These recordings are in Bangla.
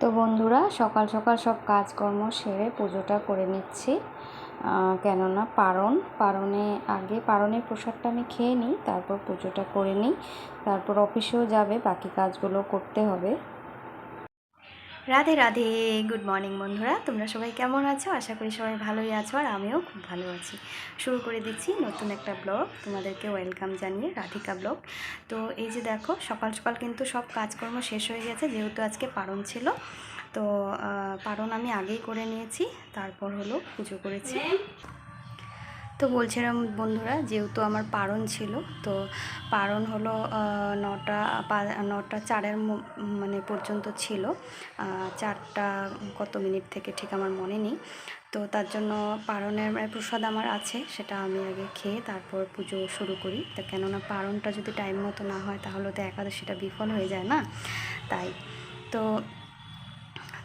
তো বন্ধুরা, সকাল সকাল সব কাজকর্ম সেরে পুজোটা করে নিচ্ছি। কেননা পারণ, পারণে আগে পারণের প্রসাদটা আমি খেয়ে নিই, তারপর পুজোটা করে নিই, তারপর অফিসেও যাবে, বাকি কাজগুলো করতে হবে। রাধে রাধে। গুড মর্নিং বন্ধুরা। তোমরা সবাই কেমন আছো? আশা করি সবাই ভালোই আছো আর আমিও খুব ভালো আছি। শুরু করে দিচ্ছি নতুন একটা ব্লগ। তোমাদেরকে ওয়েলকাম জানিয়ে রাধিকা ব্লগ। তো এই যে দেখো, সকাল সকাল কিন্তু সব কাজকর্ম শেষ হয়ে গেছে, যেহেতু আজকে পারণ ছিল। তো পারণ আমি আগেই করে নিয়েছি। তারপর হলো পুজো করেছি। তো বলছিলাম বন্ধুরা, যেহেতু আমার পারণ ছিল, তো পারণ হলো নটা নটা চারের মানে পর্যন্ত ছিল। চারটা কত মিনিট থেকে ঠিক আমার মনে নেই। তো তার জন্য পারণের প্রসাদ আমার আছে, সেটা আমি আগে খেয়ে তারপর পুজো শুরু করি। তা কেননা পারণটা যদি টাইম মতো না হয়, তাহলে তো একাদশীটা বিফল হয়ে যায় না। তাই, তো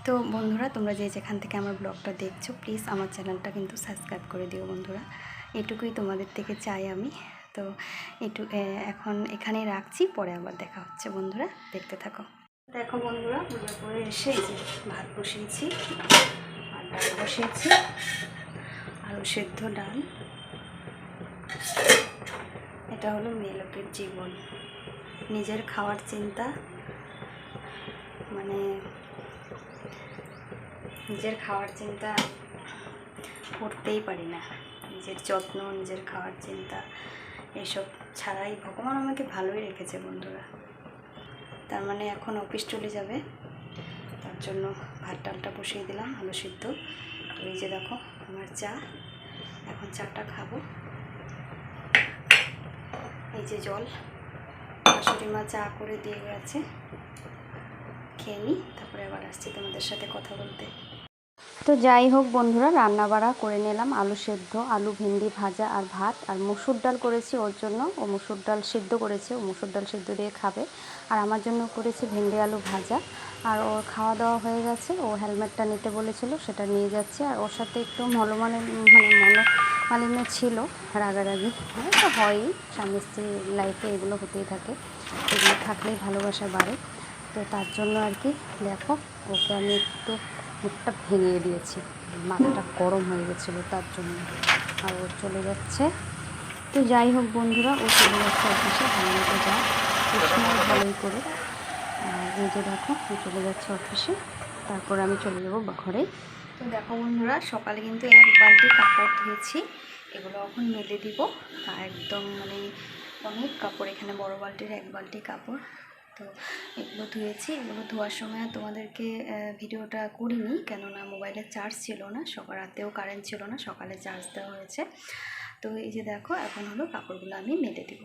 তো বন্ধুরা, তোমরা যে যেখান থেকে আমার ব্লগটা দেখছ প্লিজ আমার চ্যানেলটা কিন্তু সাবস্ক্রাইব করে দিও বন্ধুরা। এটুকুই তোমাদের থেকে চাই আমি। তো এটু এখন এখানেই রাখছি, পরে আবার দেখা হচ্ছে বন্ধুরা। দেখতে থাকো। দেখো বন্ধুরা, পুজো করে এসে যে ভাত বসিয়েছি, আর ডাল বসিয়েছি, আলু সেদ্ধ ডাল। এটা হলো মেয়ে লোকের জীবন। নিজের খাওয়ার চিন্তা। মানে নিজের খাওয়ার চিন্তা করতেই পারি না। নিজের যত্ন, নিজের খাওয়ার চিন্তা, এসব ছাড়াই ভগবান আমাকে ভালোই রেখেছে বন্ধুরা। তার মানে এখন অফিস চলে যাবে। তার জন্য ভাত, ডালটা বসিয়ে দিলাম, আলু সিদ্ধ। এই যে দেখো, আমার চা। এখন চাটা খাব। এই যে জল। শাশুড়ি মা চা করে দিয়ে গেছে। খেয়ে নিই তারপরে আবার আসছি তোমাদের সাথে কথা বলতে। তো যাই হোক বন্ধুরা রান্না বাড়া করে নিলাম আলু সেদ্ধ, আলু ভেন্ডি ভাজা আর ভাত, আর মুসুর ডাল করেছি ওর জন্য। ও মুসুর ডাল সেদ্ধ করেছে, ও মুসুর ডাল সেদ্ধ দিয়ে খাবে। আর আমার জন্য করেছি ভেন্ডি আলু ভাজা। আর ওর খাওয়া দাওয়া হয়ে গেছে, ও হেলমেটটা নিতে বলেছিল, সেটা নিয়ে যাচ্ছে। আর ওর সাথে একটু মলমানে মানে মল মালিন্য ছিল, রাগারাগি। হ্যাঁ তো হয়ই, স্বামী স্ত্রী লাইফে এগুলো হতেই থাকে। এগুলো থাকলেই ভালোবাসা বাড়ে। তো তার জন্য আর কি, দেখো, ওকে আমি একটু মুখটা ভেঙে দিয়েছি। মাথাটা গরম হয়ে গেছিল তার জন্য। আর ও চলে যাচ্ছে। তো যাই হোক বন্ধুরা, ও চলে যাচ্ছে অফিসে। ভালো মতো যা সময় ভালোই করে। এই যে দেখো, ও চলে যাচ্ছে অফিসে। তারপর আমি চলে যাব ঘরে। তো দেখো বন্ধুরা, সকালে কিন্তু এক বালতি কাপড় ধুয়েছি। এগুলো এখন মেলে দিব। একদম মানে অনেক কাপড় এখানে বড় বালতির এক বালতি কাপড়। তো এগুলো ধুয়েছি, এগুলো ধোয়ার সময় তোমাদেরকে ভিডিওটা করিনি, কেননা মোবাইলের চার্জ ছিল না, সকাল রাতেও কারেন্ট ছিল না, সকালে চার্জ দেওয়া হয়েছে। তো এই যে দেখো, এখন হলো কাপড়গুলো আমি মেলে দিব।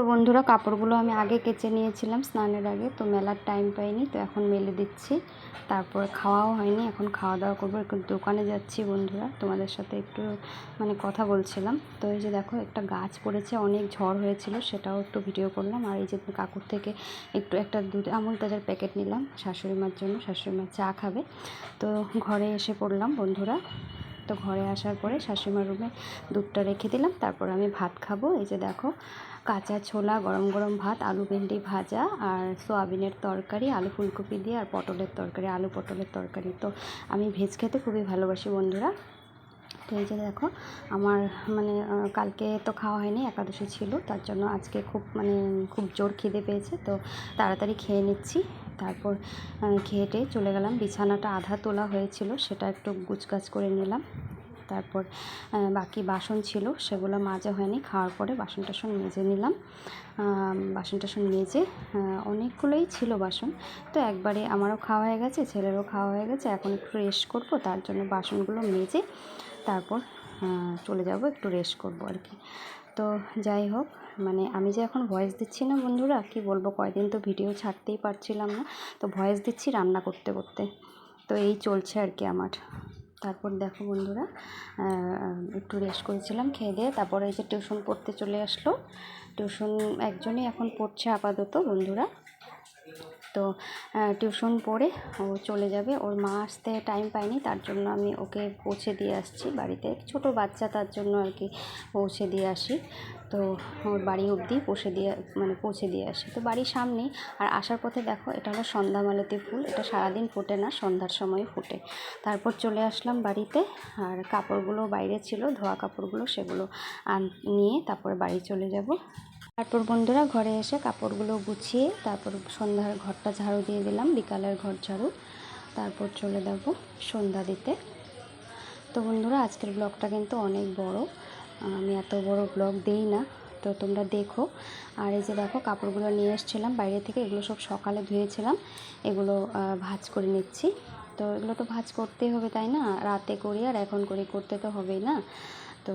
তো বন্ধুরা, কাপড়গুলো আমি আগে কেচে নিয়েছিলাম স্নানের আগে, তো মেলার টাইম পাইনি, তো এখন মেলে দিচ্ছি। তারপর খাওয়াও হয়নি, এখন খাওয়া দাওয়া করব। একটু দোকানে যাচ্ছি বন্ধুরা, তোমাদের সাথে একটু মানে কথা বলছিলাম। তো এই যে দেখো, একটা গাছ পড়েছে, অনেক ঝড় হয়েছিল, সেটাও একটু ভিডিও করলাম। আর এই যে কাকুর থেকে একটু একটা দুধ, আমুল তাজার প্যাকেট নিলাম শাশুড়ি মার জন্য, শাশুড়ি মা চা খাবে। তো ঘরে এসে পড়লাম বন্ধুরা। তো ঘরে আসার পরে শাশুড়িমার রুমে দুধটা রেখে দিলাম, তারপর আমি ভাত খাব। এই যে দেখো কাঁচা ছোলা গরম গরম ভাত আলু ভেন্ডি ভাজা আর সোয়াবিনের তরকারি আলু ফুলকপি দিয়ে আর পটলের তরকারি আলু পটলের তরকারি। তো আমি ভেজ খেতে খুবই ভালোবাসি বন্ধুরা। তো এই যে দেখো আমার মানে কালকে তো খাওয়া হয়নি একাদশী ছিল তার জন্য আজকে খুব মানে খুব জোর খিদে পেয়েছে। তো তাড়াতাড়ি খেয়ে নিচ্ছি। তারপর আহ, খেয়ে চলে গেলাম। বিছানাটা আধা তোলা হয়েছিল সেটা একটু গুছগাছ করে নিলাম। তারপর বাকি বাসন ছিল সেগুলো মাজা হয়নি। খাওয়ার পরে বাসন টাসন মেজে নিলাম। বাসন টাসন মেজে অনেকগুলোই ছিল বাসন। তো একবারে আমারও খাওয়া হয়ে গেছে, ছেলেরও খাওয়া হয়ে গেছে। এখন একটু রেস্ট করব, তার জন্য বাসনগুলো মেজে তারপর চলে যাব, একটু রেস্ট করব আর কি। তো যাই হোক মানে আমি যে এখন ভয়েস দিচ্ছি না বন্ধুরা, কি বলব, কয়দিন তো ভিডিও ছাড়তেই পারছিলাম না। তো ভয়েস দিচ্ছি রান্না করতে করতে। তো এই চলছে আর কি আমার। তারপর দেখো বন্ধুরা একটু রেস্ট করেছিলাম খেয়ে দিয়ে, তারপরে এই যে টিউশন পড়তে চলে আসলো। টিউশন একজনই এখন পড়ছে আপাতত বন্ধুরা। তো টিউশন পড়ে ও চলে যাবে। ওর মা আসতে টাইম পায়নি, তার জন্য আমি ওকে পৌঁছে দিয়ে আসছি বাড়িতে। ছোট বাচ্চা, তার জন্য আর কি পৌঁছে দিয়ে আসি। তো ওর বাড়ি অবধি পৌঁছে দিয়ে মানে পৌঁছে দিয়ে আসি। তো বাড়ির সামনেই, আর আসার পথে দেখো, এটা হলো সন্ধ্যা মালতী ফুল। এটা সারাদিন ফোটে না, সন্ধ্যার সময় ফোটে। তারপর চলে আসলাম বাড়িতে, আর কাপড়গুলো বাইরে ছিল, ধোয়া কাপড়গুলো সেগুলো আন, নিয়ে তারপর বাড়ি চলে যাব। তারপর বন্ধুরা ঘরে এসে কাপড়গুলো গুছিয়ে তারপর সন্ধ্যার ঘরটা ঝাড়ু দিয়ে দিলাম, বিকালের ঘর ঝাড়ু। তারপর চলে যাব সন্ধ্যা দিতে। তো বন্ধুরা, আজকের ব্লগটা কিন্তু অনেক বড়। আমি এত বড় ব্লগ দিই না, তো তোমরা দেখো। আর এই যে দেখো, কাপড়গুলো নিয়ে এসেছিলাম, বাইরে থেকে এগুলো সব সকালে ধুয়েছিলাম। এগুলো ভাঁজ করে নিচ্ছি। তো এগুলো তো ভাঁজ করতেই হবে, তাই না? রাতে করি আর এখন করি, করতে তো হবেই না। তো,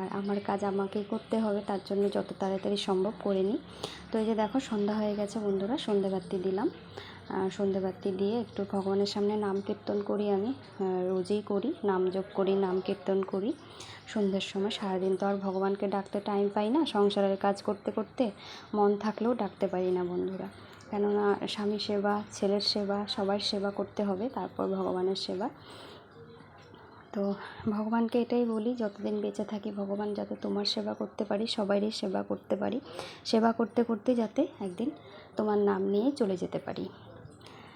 আর আমার কাজ আমাকেই করতে হবে, তার জন্য যত তাড়াতাড়ি সম্ভব করে নিই। তো এই যে দেখো, সন্ধ্যা হয়ে গেছে বন্ধুরা সন্ধ্যেবাতি দিলাম। সন্ধ্যেবাতি দিয়ে একটু ভগবানের সামনে নাম কীর্তন করি আমি। রোজই করি, নাম যোগ করি, নাম কীর্তন করি। সন্ধ্যের সময় সারাদিন তো আর ভগবানকে ডাকতে টাইম পাই না, সংসারের কাজ করতে করতে মন থাকলেও ডাকতে পারি না বন্ধুরা। কেননা স্বামী সেবা, ছেলের সেবা, সবার সেবা করতে হবে, তারপর ভগবানের সেবা। তো ভগবানকে এটাই বলি, যতদিন বেঁচে থাকি ভগবান যাতে তোমার সেবা করতে পারি সবারই সেবা করতে পারি। সেবা করতে করতে যাতে একদিন তোমার নাম নিয়ে চলে যেতে পারি।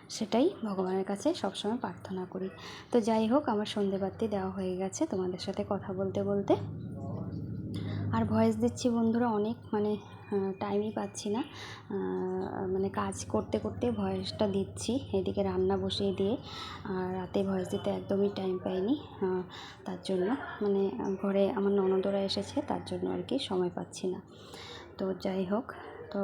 সেটাই ভগবানের কাছে সবসময় প্রার্থনা করি। তো যাই হোক, আমার সন্ধেবাতি দেওয়া হয়ে গেছে, তোমাদের সাথে কথা বলতে বলতে। আর ভয়েস দিচ্ছি বন্ধুরা, অনেক মানে টাইমই পাচ্ছি না। মানে কাজ করতে করতে ভয়েসটা দিচ্ছি, এদিকে রান্না বসিয়ে দিয়ে, আর রাতে ভয়েস দিতে একদমই টাইম পাইনি তার জন্য। মানে ঘরে আমার ননদরা এসেছে, তার জন্য আর কি সময় পাচ্ছি না। তো যাই হোক, তো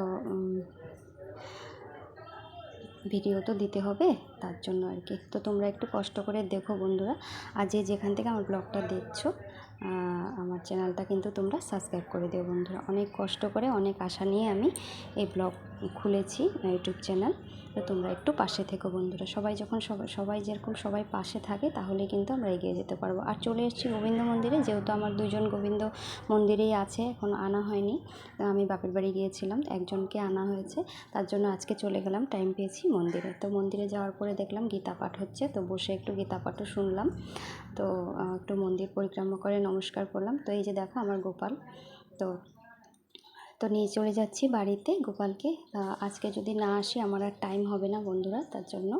ভিডিও তো দিতে হবে, তার জন্য আর কি। তো তোমরা একটু কষ্ট করে দেখো বন্ধুরা আর যে যেখান থেকে আমার ব্লগটা দেখছ আমার চ্যানেলটা কিন্তু তোমরা সাবস্ক্রাইব করে দিও বন্ধুরা। অনেক কষ্ট করে, অনেক আশা নিয়ে আমি এই ব্লগ খুলেছি ইউটিউব চ্যানেল। তো তোমরা একটু পাশে থেকো বন্ধুরা। সবাই যখন সবাই সবাই যেরকম সবাই পাশে থাকে, তাহলে কিন্তু আমরা এগিয়ে যেতে পারব। আর চলে এসেছি গোবিন্দ মন্দিরে। যেহেতু আমার দুজন গোবিন্দ মন্দিরেই আছে, এখন আনা হয়নি। আমি বাপের বাড়ি গিয়েছিলাম, একজনকে আনা হয়েছে। তার জন্য আজকে চলে গেলাম টাইম পেয়েছি মন্দিরে। তো মন্দিরে যাওয়ার পরে দেখলাম গীতা পাঠ হচ্ছে, তো বসে একটু গীতা পাঠও শুনলাম। তো একটু মন্দির পরিক্রমা করে নমস্কার করলাম। তো এই যে দেখো আমার গোপাল। তো তো নিয়ে চলে যাচ্ছি বাড়িতে। গোপালকে। আজকে যদি না আসি, আমার আর টাইম হবে না বন্ধুরা, তার জন্য।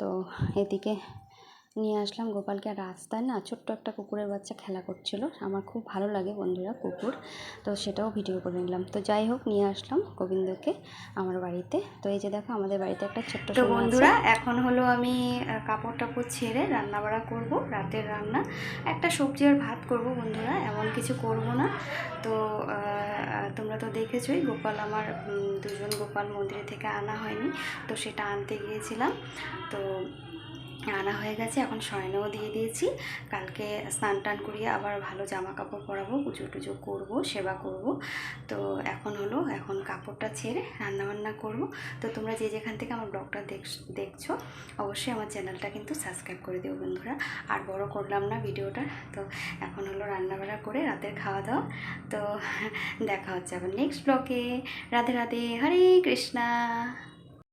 তো এদিকে নিয়ে আসলাম গোপালকে। আর রাস্তায় না ছোট্ট একটা কুকুরের বাচ্চা খেলা করছিল। আমার খুব ভালো লাগে বন্ধুরা কুকুর। তো সেটাও ভিডিও করে নিলাম। তো যাই হোক নিয়ে আসলাম গোবিন্দকে আমার বাড়িতে। তো এই যে দেখো আমাদের বাড়িতে একটা ছোট্ট তো বন্ধুরা এখন হলো আমি কাপড় টাপড় ছেড়ে রান্না বাড়া করব রাতের রান্না। একটা সবজি আর ভাত করব বন্ধুরা এমন কিছু করব না। তো তোমরা তো দেখেছোই গোপাল আমার দুজন গোপাল মন্দিরে থেকে আনা হয়নি। তো সেটা আনতে গিয়েছিলাম। তো আনা হয়ে গেছে, এখন শয়নাও দিয়ে দিয়েছি। কালকে স্নান টান করিয়ে আবার ভালো জামা কাপড় পরাবো, পুজো টুজো করব, সেবা করব। তো এখন হলো, এখন কাপড়টা ছেড়ে রান্না বান্না করব। তো তোমরা যে যেখান থেকে আমার ব্লগটা দেখ- দেখছ, অবশ্যই আমার চ্যানেলটা কিন্তু সাবস্ক্রাইব করে দিও বন্ধুরা। আর বড় করলাম না ভিডিওটা, তো এখন হলো রান্নাবাড়া করে রাতের খাওয়া দাওয়া। তো দেখা হচ্ছে আবার নেক্সট ব্লগে রাধে রাধে, হরে কৃষ্ণা।